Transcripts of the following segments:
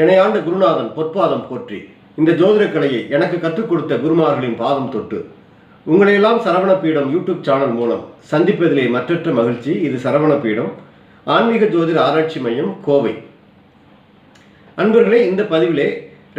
எனையாண்ட குருநாதன் பொற்பாதம் போற்றி. இந்த ஜோதிட கலையை எனக்கு கற்றுக் கொடுத்த குருமார்களின் பாதம் தொட்டு. உங்களையெல்லாம் சரவண பீடம் யூடியூப் சேனல் மூலம் சந்திப்பதிலே மற்றற்ற மகிழ்ச்சி இது சரவண பீடம் ஆன்மீக ஜோதிட ஆராய்ச்சி மையம் கோவை. அன்பர்களே இந்த பதிவிலே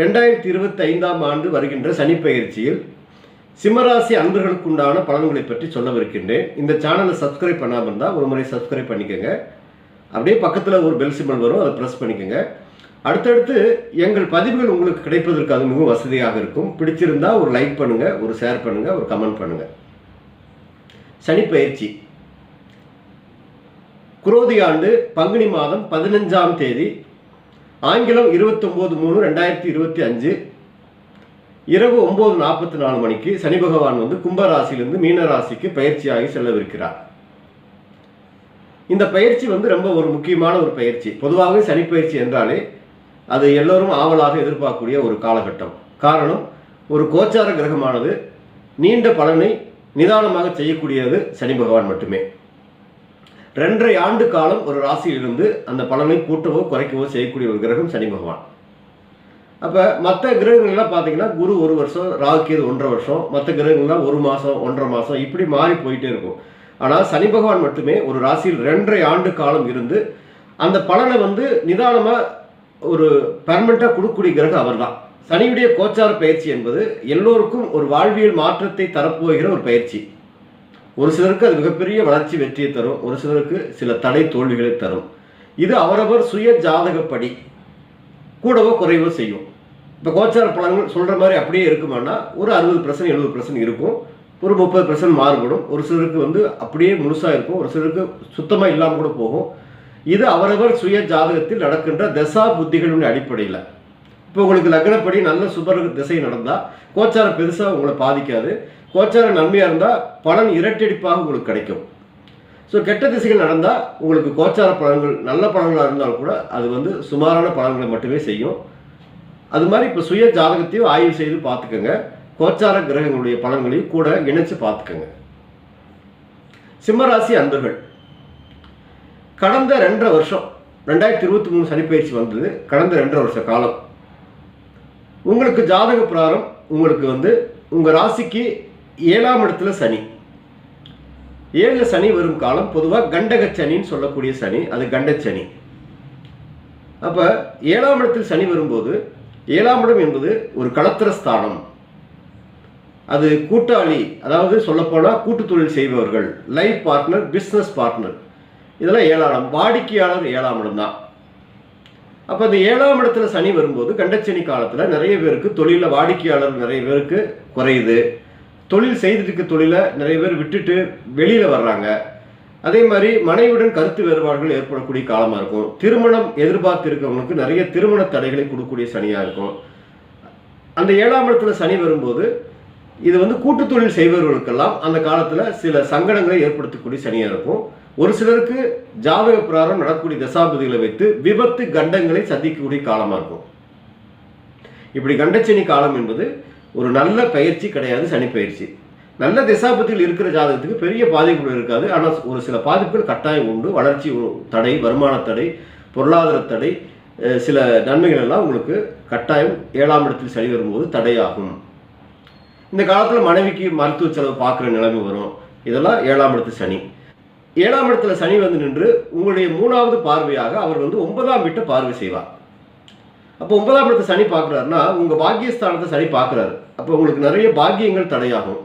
ரெண்டாயிரத்தி இருபத்தி ஐந்தாம் ஆண்டு வருகின்ற சனிப்பயிற்சியில் சிம்மராசி அன்பர்களுக்குண்டான பலன்களை பற்றி சொல்லவிருக்கின்றேன். இந்த சேனலை சப்ஸ்கிரைப் பண்ணாமல் இருந்தால் ஒரு முறை சப்ஸ்கிரைப் பண்ணிக்கோங்க. அப்படியே பக்கத்தில் ஒரு பெல் சிம்பல் வரும் அதை ப்ரெஸ் பண்ணிக்கோங்க. அடுத்தடுத்து எங்கள் பதிவுகள் உங்களுக்கு கிடைப்பதற்கு அது மிகவும் வசதியாக இருக்கும். பிடிச்சிருந்தா ஒரு லைக் பண்ணுங்க ஒரு ஷேர் பண்ணுங்க ஒரு கமெண்ட் பண்ணுங்க. சனிப்பயிற்சி குரோதி ஆண்டு பங்குனி மாதம் பதினஞ்சாம் தேதி ஆங்கிலம் இருபத்தொம்போது மூணு ரெண்டாயிரத்தி இருபத்தி அஞ்சு இரவு ஒம்பது நாற்பத்தி நாலு மணிக்கு சனி பகவான் வந்து கும்பராசிலிருந்து மீனராசிக்கு பயிற்சியாகி செல்லவிருக்கிறார். இந்த பயிற்சி வந்து ரொம்ப ஒரு முக்கியமான ஒரு பயிற்சி. பொதுவாகவே சனி பயிற்சி என்றாலே அது எல்லோரும் ஆவலாக எதிர்பார்க்கக்கூடிய ஒரு காலகட்டம். காரணம் ஒரு கோச்சார கிரகமானது நீண்ட பலனை நிதானமாக செய்யக்கூடியது சனி பகவான் மட்டுமே. ரெண்டரை ஆண்டு காலம் ஒரு ராசியிலிருந்து அந்த பலனை கூட்டவோ குறைக்கவோ செய்யக்கூடிய ஒரு கிரகம் சனி பகவான். அப்போ மற்ற கிரகங்கள்லாம் பார்த்தீங்கன்னா குரு ஒரு வருஷம் ராகுகேது ஒன்றரை வருஷம் மற்ற கிரகங்கள்லாம் ஒரு மாதம் ஒன்றரை மாதம் இப்படி மாறி போயிட்டே இருக்கும். ஆனால் சனி பகவான் மட்டுமே ஒரு ராசியில் ரெண்டரை ஆண்டு காலம் இருந்து அந்த பலனை வந்து நிதானமாக ஒரு பெர்மனண்ட்டாக கொடுக்கக்கூடிய கிரகம் அவர்தான். சனியுடைய கோச்சார பயிற்சி என்பது எல்லோருக்கும் ஒரு வாழ்வியல் மாற்றத்தை தரப்போகிற ஒரு பயிற்சி. ஒரு சிலருக்கு அது மிகப்பெரிய வளர்ச்சி வெற்றியை தரும் ஒரு சிலருக்கு சில தடை தோல்விகளை தரும். இது அவரவர் சுய ஜாதகப்படி கூடவோ குறைவோ செய்யும். இப்போ கோச்சார பலன்கள் சொல்கிற மாதிரி அப்படியே இருக்குமானா ஒரு அறுபது பர்சன்ட் எழுபது பர்சன்ட் இருக்கும். ஒரு முப்பது பர்சன்ட் மாறுபடும். ஒரு சிலருக்கு வந்து அப்படியே முழுசாக இருக்கும். ஒரு சிலருக்கு சுத்தமாக இல்லாமல் கூட போகும். இது அவரவர் சுய ஜாதகத்தில் நடக்கின்ற தசா புத்திகளின் அடிப்படையில். இப்போ உங்களுக்கு லக்னப்படி நல்ல சுபர் திசை நடந்தால் கோச்சாரம் பெருசாக உங்களை பாதிக்காது. கோச்சாரம் நன்மையாக இருந்தால் பலன் இரட்டடிப்பாக உங்களுக்கு கிடைக்கும். ஸோ கெட்ட திசைகள் நடந்தால் உங்களுக்கு கோச்சார பலன்கள் நல்ல பலன்களாக இருந்தாலும் கூட அது வந்து சுமாரான பலன்களை மட்டுமே செய்யும். அது மாதிரி இப்போ சுய ஜாதகத்தையும் ஆய்வு செய்து பார்த்துக்கோங்க. கோச்சார கிரகங்களுடைய பலன்களையும் கூட இணைச்சு பார்த்துக்கோங்க. சிம்மராசி அன்பர்கள் கடந்த ரெண்டரை வருஷம் ரெண்டாயிரத்தி இருபத்தி மூணு சனிப்பயிற்சி வந்தது. கடந்த ரெண்டரை வருஷ காலம். உங்களுக்கு ஜாதக பிரகாரம் உங்களுக்கு வந்து உங்கள் ராசிக்கு ஏழாம் இடத்துல சனி. ஏழில் சனி வரும் காலம் பொதுவாக கண்டக சனின்னு சொல்லக்கூடிய சனி அது கண்டச்சனி. அப்போ ஏழாம் இடத்தில் சனி வரும்போது ஏழாம் இடம் என்பது ஒரு களத்திர ஸ்தானம். அது கூட்டாளி அதாவது சொல்லப்போனால் கூட்டு தொழில் செய்பவர்கள் லைஃப் பார்ட்னர் பிஸ்னஸ் பார்ட்னர் இதெல்லாம் ஏழாம் இடம். வாடிக்கையாளர் ஏழாம் இடம் தான். அப்போ அந்த ஏழாம் இடத்துல சனி வரும்போது கண்டச்சனி காலத்தில் நிறைய பேருக்கு தொழிலில் வாடிக்கையாளர் நிறைய பேருக்கு குறையுது. தொழில் செய்துட்டு இருக்க தொழிலை நிறைய பேர் விட்டுட்டு வெளியில் வர்றாங்க. அதே மாதிரி மனைவியுடன் கருத்து வேறுபாடுகள் ஏற்படக்கூடிய காலமாக இருக்கும். திருமணம் எதிர்பார்த்து இருக்கவங்களுக்கு நிறைய திருமண தடைகளை கொடுக்கக்கூடிய சனியாக இருக்கும். அந்த ஏழாம் இடத்துல சனி வரும்போது இது வந்து கூட்டு தொழில் செய்பவர்களுக்கெல்லாம் அந்த காலத்தில் சில சங்கடங்களை ஏற்படுத்தக்கூடிய சனியாக இருக்கும். ஒரு சிலருக்கு ஜாதக பிரகாரம் நடக்கக்கூடிய தசாபதிகளை வைத்து விபத்து கண்டங்களை சந்திக்கக்கூடிய காலமாக இருக்கும். இப்படி கண்டச்சனி காலம் என்பது ஒரு நல்ல பயிற்சி கிடையாது சனி பயிற்சி. நல்ல திசாபத்தில் இருக்கிற ஜாதகத்துக்கு பெரிய பாதிப்புகள் இருக்காது. ஆனால் ஒரு சில பாதிப்புகள் கட்டாயம் உண்டு. வளர்ச்சி தடை வருமான தடை பொருளாதார தடை சில நன்மைகள் எல்லாம் உங்களுக்கு கட்டாயம் ஏழாம் இடத்தில் சனி வரும்போது தடையாகும். இந்த காலத்தில் மனைவிக்கு மருத்துவ செலவு பார்க்குற நிலைமை வரும். இதெல்லாம் ஏழாம் இடத்து சனி. ஏழாம் இடத்துல சனி வந்து நின்று உங்களுடைய மூணாவது பார்வையாக அவர் வந்து ஒன்பதாம் வீட்டை பார்வை செய்வார். அப்போ ஒன்பதாம் இடத்தை சனி பார்க்குறாருன்னா உங்கள் பாக்கியஸ்தானத்தை சனி பார்க்குறாரு. அப்போ உங்களுக்கு நிறைய பாக்கியங்கள் தடையாகும்.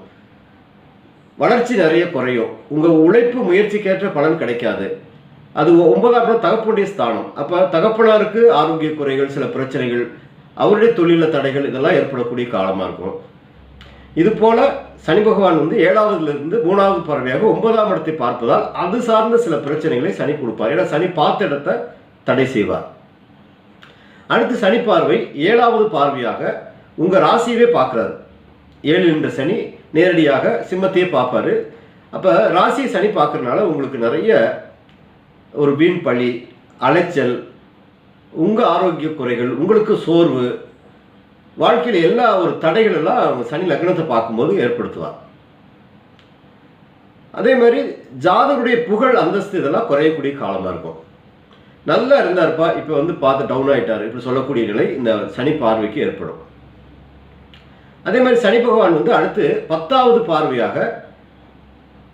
வளர்ச்சி நிறைய குறையும். உங்கள் உழைப்பு முயற்சிக்கேற்ற பலன் கிடைக்காது. அது ஒன்பதாம் இடம் தகப்பனுடைய ஸ்தானம். அப்போ தகப்பனாருக்கு ஆரோக்கிய குறைகள் சில பிரச்சனைகள் அவருடைய தொழிலில் தடைகள் இதெல்லாம் ஏற்படக்கூடிய காலமாக இருக்கும். இது போல சனி பகவான் வந்து ஏழாவதுலேருந்து மூணாவது பார்வையாக ஒன்பதாம் இடத்தை பார்ப்பதால் அது சார்ந்த சில பிரச்சனைகளை சனி கொடுப்பார். ஏன்னா சனி பார்த்த இடத்தை தடை செய்வார். அடுத்து சனி பார்வை ஏழாவது பார்வையாக உங்கள் ராசியவே பார்க்குறாரு. ஏழு என்ற சனி நேரடியாக சிம்மத்தையே பார்ப்பாரு. அப்போ ராசி சனி பார்க்குறனால உங்களுக்கு நிறைய ஒரு வீண் பழி அலைச்சல் உங்கள் ஆரோக்கிய குறைகள் உங்களுக்கு சோர்வு வாழ்க்கையில் எல்லா ஒரு தடைகள் எல்லாம் அவங்க சனி லக்னத்தை பார்க்கும்போது ஏற்படுத்துவார். அதே மாதிரி ஜாதகருடைய புகழ் அந்தஸ்து இதெல்லாம் குறையக்கூடிய காலமாக இருக்கும். நல்லா இருந்தார்ப்பா இப்போ வந்து பார்த்து டவுன் ஆகிட்டார் இப்படி சொல்லக்கூடிய நிலை இந்த சனி பார்வைக்கு ஏற்படும். அதே மாதிரி சனி பகவான் வந்து அடுத்து பத்தாவது பார்வையாக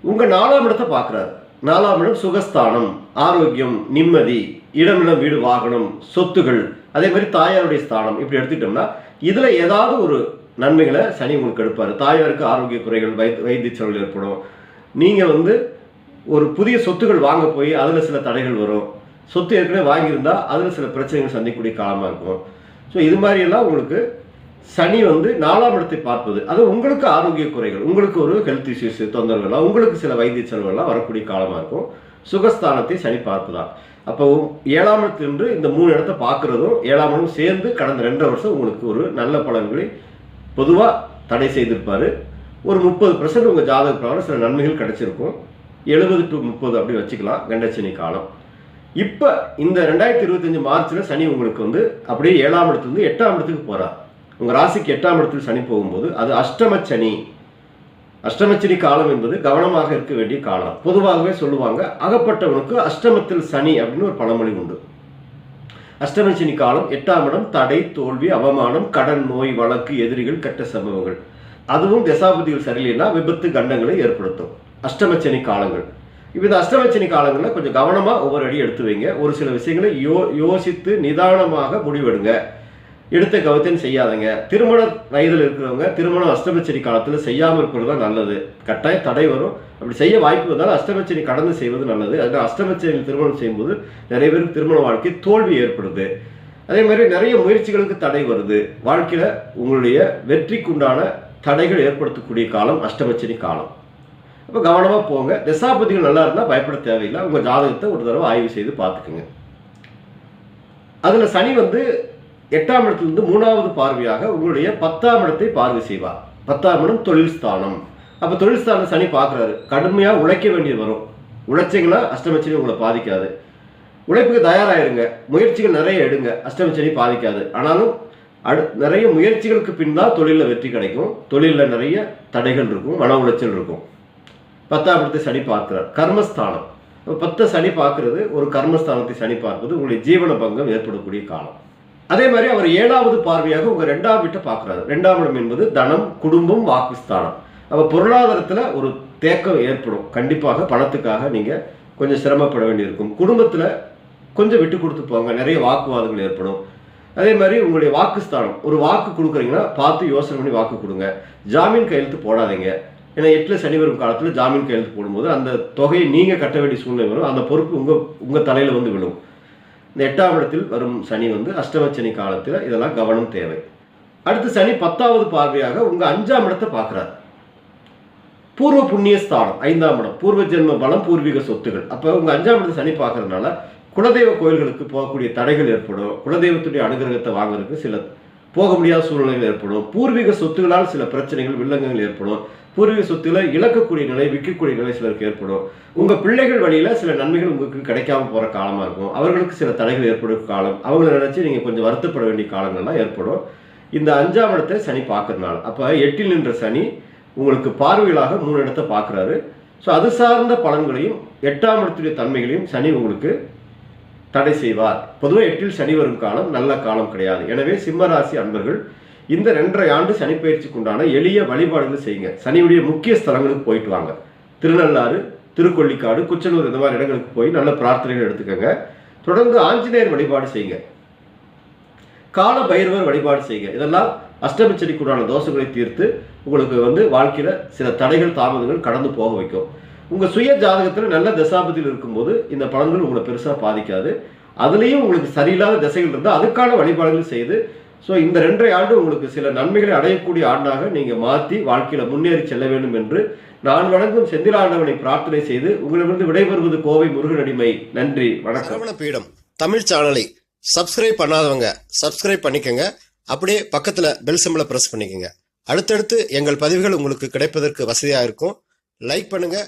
உங்கள் நாலாம் இடத்தை பார்க்குறாரு. நாலாம் இடம் சுகஸ்தானம் ஆரோக்கியம் நிம்மதி இடமிடம் வீடு வாகனம் சொத்துகள் அதே மாதிரி தாயாருடைய ஸ்தானம். இப்படி எடுத்துக்கிட்டோம்னா இதில் ஏதாவது ஒரு நன்மைகளை சனி உங்களுக்கு எடுப்பார். தாயாருக்கு ஆரோக்கிய குறைகள் வைத் வைத்திய செலவுகள் ஏற்படும். நீங்கள் வந்து ஒரு புதிய சொத்துகள் வாங்க போய் அதில் சில தடைகள் வரும். சொத்து ஏற்கனவே வாங்கியிருந்தால் அதில் சில பிரச்சனைகள் சந்திக்கக்கூடிய காலமாக இருக்கும். ஸோ இது மாதிரியெல்லாம் உங்களுக்கு சனி வந்து நாலாம் இடத்தை பார்ப்பது. அது உங்களுக்கு ஆரோக்கிய குறைகள் உங்களுக்கு ஒரு ஹெல்த் இஷ்யூஸ் தொந்தரவுகள்லாம் உங்களுக்கு சில வைத்திய செலவுகள்லாம் வரக்கூடிய காலமாக இருக்கும். சுகஸ்தானத்தை சனி பார்ப்பதால் அப்போ ஏழாம் இடத்திலிருந்து இந்த மூணு இடத்த பார்க்குறதும் ஏழாம் இடம் சேர்ந்து கடந்த ரெண்டரை வருஷம் உங்களுக்கு ஒரு நல்ல பலன்களை பொதுவாக தடை செய்திருப்பார். ஒரு முப்பது பர்சன்ட் உங்கள் ஜாதக பிரகாரம் சில நன்மைகள் கிடைச்சிருக்கும். எழுபது டு முப்பது அப்படி வச்சுக்கலாம் கண்டசனி காலம். இப்போ இந்த ரெண்டாயிரத்தி இருபத்தஞ்சு மார்ச்சில் சனி உங்களுக்கு வந்து அப்படியே ஏழாம் இடத்துலேருந்து எட்டாம் இடத்துக்கு போகிறார் உங்கள் ராசிக்கு எட்டாம் இடத்தில் சனி போகும்போது அது அஷ்டம சனி. அஷ்டமச்சனி காலம் என்பது கவனமாக இருக்க வேண்டிய காலம். பொதுவாகவே சொல்லுவாங்க அகப்பட்டவனுக்கு அஷ்டமத்தில் சனி அப்படின்னு ஒரு பழமொழி உண்டு. அஷ்டமச்சனி காலம் எட்டாம் இடம் தடை தோல்வி அவமானம் கடன் நோய் வழக்கு எதிரிகள் கெட்ட சம்பவங்கள். அதுவும் தசாபதிகள் சரியில்லைன்னா விபத்து கண்டங்களை ஏற்படுத்தும். அஷ்டமச்சனி காலங்கள் இப்போ இந்த அஷ்டமச்சனி காலங்களில் கொஞ்சம் கவனமாக ஒவ்வொரு அடி எடுத்து வைங்க. ஒரு சில விஷயங்களை யோ யோசித்து நிதானமாக முடிவெடுங்க. எடுத்த கவத்தையும் செய்யாதங்க. திருமண வயதில் இருக்கிறவங்க திருமணம் அஷ்டமச்சரி காலத்தில் செய்யாமல் இருக்கிறது தான் நல்லது. கட்டாயம் தடை வரும். அப்படி செய்ய வாய்ப்பு வந்தால் அஷ்டமச்சரி கடந்து செய்வது நல்லது. அதனால் அஷ்டமச்சனியில் திருமணம் செய்யும்போது நிறைய பேருக்கு திருமண வாழ்க்கை தோல்வி ஏற்படுது. அதே மாதிரி நிறைய முயற்சிகளுக்கு தடை வருது. வாழ்க்கையில் உங்களுடைய வெற்றிக்குண்டான தடைகள் ஏற்படுத்தக்கூடிய காலம் அஷ்டமச்சரி காலம். அப்போ கவனமாக போங்க. திசாபதிகள் நல்லா இருந்தால் பயப்பட தேவையில்லை. உங்கள் ஜாதகத்தை ஒரு தடவை ஆய்வு செய்து பார்த்துக்குங்க. அதில் சனி வந்து எட்டாம் இடத்திலிருந்து மூணாவது பார்வையாக உங்களுடைய பத்தாம் இடத்தை பார்வை செய்வார். பத்தாம் இடம் தொழில் ஸ்தானம். அப்போ தொழில் ஸ்தானம் சனி பார்க்குறாரு கடுமையாக உழைக்க வேண்டியது வரும். உழைச்சிங்கன்னா அஷ்டமச்சனி உங்களை பாதிக்காது. உழைப்புக்கு தயாராகிருங்க முயற்சிகள் நிறைய எடுங்க. அஷ்டமச்சனி பாதிக்காது. ஆனாலும் அடு நிறைய முயற்சிகளுக்கு பின் தான் தொழிலில் வெற்றி கிடைக்கும். தொழிலில் நிறைய தடைகள் இருக்கும். மன உளைச்சல் இருக்கும். பத்தாம் இடத்தை சனி பார்க்கிறார். கர்மஸ்தானம். அப்ப பத்தை சனி பார்க்குறது ஒரு கர்மஸ்தானத்தை சனி பார்ப்பது உங்களுடைய ஜீவன பங்கம் ஏற்படக்கூடிய காலம். அதே மாதிரி அவர் ஏழாவது பார்வையாக உங்க ரெண்டாம் வீட்டை பார்க்குறாரு. ரெண்டாம் இடம் என்பது தனம் குடும்பம் வாக்குஸ்தானம். அப்போ பொருளாதாரத்தில் ஒரு தேக்கம் ஏற்படும். கண்டிப்பாக பணத்துக்காக நீங்கள் கொஞ்சம் சிரமப்பட வேண்டியிருக்கும். குடும்பத்தில் கொஞ்சம் விட்டு கொடுத்து போங்க. நிறைய வாக்குவாதங்கள் ஏற்படும். அதே மாதிரி உங்களுடைய வாக்குஸ்தானம். ஒரு வாக்கு கொடுக்குறீங்கன்னா பார்த்து யோசனை பண்ணி வாக்கு கொடுங்க. ஜாமீன் கையெழுத்து போடாதீங்க. ஏன்னா எட்டில் சனி வரும் காலத்தில் ஜாமீன் கையெழுத்து போடும்போது அந்த தொகையை நீங்கள் கட்ட வேண்டிய சூழ்நிலை வரும். அந்த பொறுப்பு உங்கள் உங்கள் தலையில் வந்து விழும். இந்த எட்டாம் இடத்தில் வரும் சனி வந்து அஷ்டம சனி காலத்தில் இதெல்லாம் கவனம் தேவை. அடுத்து சனி பத்தாவது பார்வையாக உங்கள் அஞ்சாம் இடத்தை பார்க்குறாரு. பூர்வ புண்ணிய ஸ்தானம் ஐந்தாம் இடம் பூர்வ ஜென்ம பலம் பூர்வீக சொத்துகள். அப்போ உங்கள் அஞ்சாம் இடத்தை சனி பார்க்கறதுனால குலதெய்வ கோயில்களுக்கு போகக்கூடிய தடைகள் ஏற்படும். குலதெய்வத்துடைய அனுகிரகத்தை வாங்குறதுக்கு சில போக முடியாத சூழ்நிலைகள் ஏற்படும். பூர்வீக சொத்துகளால் சில பிரச்சனைகள் வில்லங்கங்கள் ஏற்படும். பூர்வீக சொத்துக்களை இழக்கக்கூடிய நிலை விற்கக்கூடிய நிலை சிலருக்கு ஏற்படும். உங்க பிள்ளைகள் வழியில சில நன்மைகள் உங்களுக்கு கிடைக்காம போற காலமா இருக்கும். அவர்களுக்கு சில தடைகள் ஏற்படும் காலம். அவங்கள நினைச்சு நீங்க கொஞ்சம் வருத்தப்பட வேண்டிய காலங்கள்லாம் ஏற்படும். இந்த அஞ்சாம் இடத்தை சனி பார்க்கறதுனால. அப்ப எட்டில் நின்ற சனி உங்களுக்கு பார்வைகளாக மூணு இடத்தை பார்க்குறாரு. ஸோ அது சார்ந்த பலன்களையும் எட்டாம் இடத்துடைய தன்மைகளையும் சனி உங்களுக்கு தடை செய்வார். பொதுவாக எட்டில் சனி வரும் காலம் நல்ல காலம் கிடையாது. எனவே சிம்மராசி அன்பர்கள் இந்த ரெண்டரை ஆண்டு சனி பயிற்சிக்குண்டான எளிய வழிபாடுகள் செய்யுங்க. சனியுடைய முக்கிய ஸ்தலங்களுக்கு போயிட்டு வாங்க. திருநள்ளாறு திருக்கொள்ளிக்காடு குச்சனூர் இந்த மாதிரி இடங்களுக்கு போய் நல்ல பிரார்த்தனைகள் எடுத்துக்கோங்க. தொடர்ந்து ஆஞ்சநேயர் வழிபாடு செய்யுங்க. கால பைரவர் வழிபாடு செய்யுங்க. இதெல்லாம் அஷ்டமச்சடிக்குண்டான தோஷங்களை தீர்த்து உங்களுக்கு வந்து வாழ்க்கையில் சில தடைகள் தாமதங்கள் கடந்து போக வைக்கும். உங்கள் சுய ஜாதகத்தில் நல்ல தசாபதியில் இருக்கும்போது இந்த பலன்கள் உங்களை பெருசாக பாதிக்காது. அதுலேயும் உங்களுக்கு சரியில்லாத திசைகள் இருந்தால் அதுக்கான வழிபாடுகள் செய்து ஸோ இந்த ரெண்டரை ஆண்டு உங்களுக்கு சில நன்மைகளை அடையக்கூடிய ஆண்டாக நீங்கள் மாற்றி வாழ்க்கையில் முன்னேறி செல்ல வேண்டும் என்று நான் வணங்கும் செந்திலாண்டவனை பிரார்த்தனை செய்து உங்களிடமிருந்து விடைபெறுவது கோவை முருகனடிமை நன்றி வணக்கம். பீடம் தமிழ் சேனலை சப்ஸ்கிரைப் பண்ணாதவங்க சப்ஸ்கிரைப் பண்ணிக்கங்க. அப்படியே பக்கத்தில் பெல் சிம்பலை பிரஸ் பண்ணிக்கோங்க. அடுத்தடுத்து எங்கள் பதிவுகள் உங்களுக்கு கிடைப்பதற்கு வசதியாக இருக்கும். லைக் பண்ணுங்கள்